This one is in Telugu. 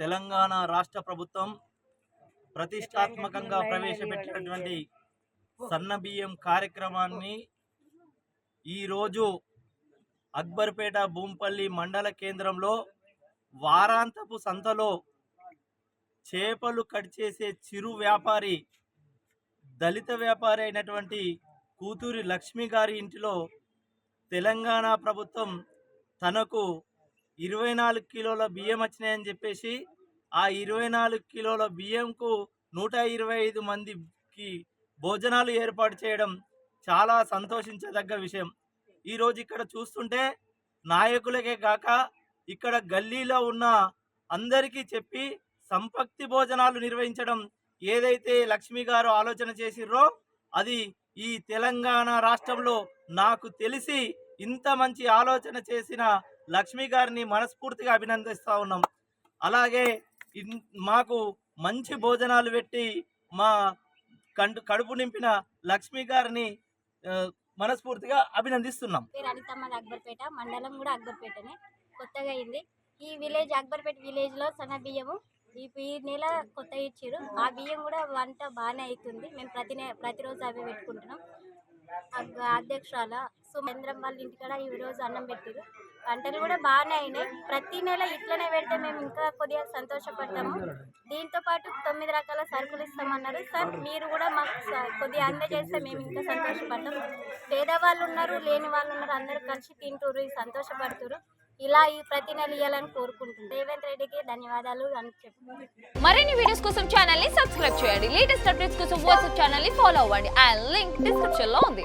Telangana రాష్ట్ర ప్రభుత్వం ప్రతిష్టాత్మకంగా ప్రవేశపెట్టినటువంటి సన్న బియ్యం కార్యక్రమాన్ని ఈరోజు అక్బర్పేట భూంపల్లి మండల కేంద్రంలో వారాంతపు సంతలో చేపలు కట్ చేసే చిరు వ్యాపారి దళిత వ్యాపారి అయినటువంటి కూతురి లక్ష్మి గారి ఇంటిలో తెలంగాణ ప్రభుత్వం తనకు ఇరవై నాలుగు కిలోల బియ్యం వచ్చినాయని చెప్పేసి ఆ ఇరవై నాలుగు కిలోల బియ్యంకు నూట ఇరవై ఐదు మందికి భోజనాలు ఏర్పాటు చేయడం చాలా సంతోషించదగ్గ విషయం. ఈరోజు ఇక్కడ చూస్తుంటే నాయకులకే కాక ఇక్కడ గల్లీలో ఉన్న అందరికీ చెప్పి సంపక్తి భోజనాలు నిర్వహించడం ఏదైతే లక్ష్మి గారు ఆలోచన చేసిర్రో అది ఈ తెలంగాణ రాష్ట్రంలో నాకు తెలిసి ఇంత మంచి ఆలోచన చేసిన లక్ష్మి గారిని మనస్ఫూర్తిగా అభినందిస్తూ ఉన్నాం. అలాగే మాకు మంచి భోజనాలు పెట్టి మా కండు కడుపు నింపిన లక్ష్మి గారిని మనస్ఫూర్తిగా అభినందిస్తున్నాం. పేరు అనితమ్మది అక్బర్పేట మండలం కూడా అక్బర్పేటనే కొత్తగా అయింది. ఈ విలేజ్ అక్బర్పేట విలేజ్లో సన్న బియ్యము ఈ నెల కొత్తగా ఇచ్చారు. ఆ బియ్యం కూడా వంట బాగానే అవుతుంది. మేము ప్రతి ప్రతిరోజు అవి పెట్టుకుంటున్నాం. అధ్యక్షాల అధ్యక్షురాల సుమేంద్రం వాళ్ళ ఇంటికాడ ఈ రోజు అన్నం పెట్టారు. పంటలు కూడా బాగానే అయినాయి. ప్రతి నెల ఇట్లనే పెడితే మేము ఇంకా కొద్దిగా సంతోషపడతాము. దీంతో పాటు తొమ్మిది రకాల సరుకులు ఇస్తామన్నారు. సార్ మీరు కూడా మాకు స- కొద్దిగా అందజేస్తే మేము ఇంకా సంతోషపడతాం. పేదవాళ్ళు ఉన్నారు లేని వాళ్ళు ఉన్నారు అందరూ కలిసి తింటురు సంతోషపడుతురు. ఇలా ఈ ప్రతి నెల ఇవ్వాలని కోరుకుంటున్నాను రేవంత్ రెడ్డికి ధన్యవాదాలు అని చెప్పు. మరిన్ని వీడియోస్ కోసం ఛానల్ని సబ్స్క్రైబ్ చేయండి. లేటెస్ట్ అప్డేట్స్ కోసం వాట్సాప్ ఛానల్ని ఫాలో అవ్వండి. ఆ లింక్ డిస్క్రిప్షన్లో ఉంది.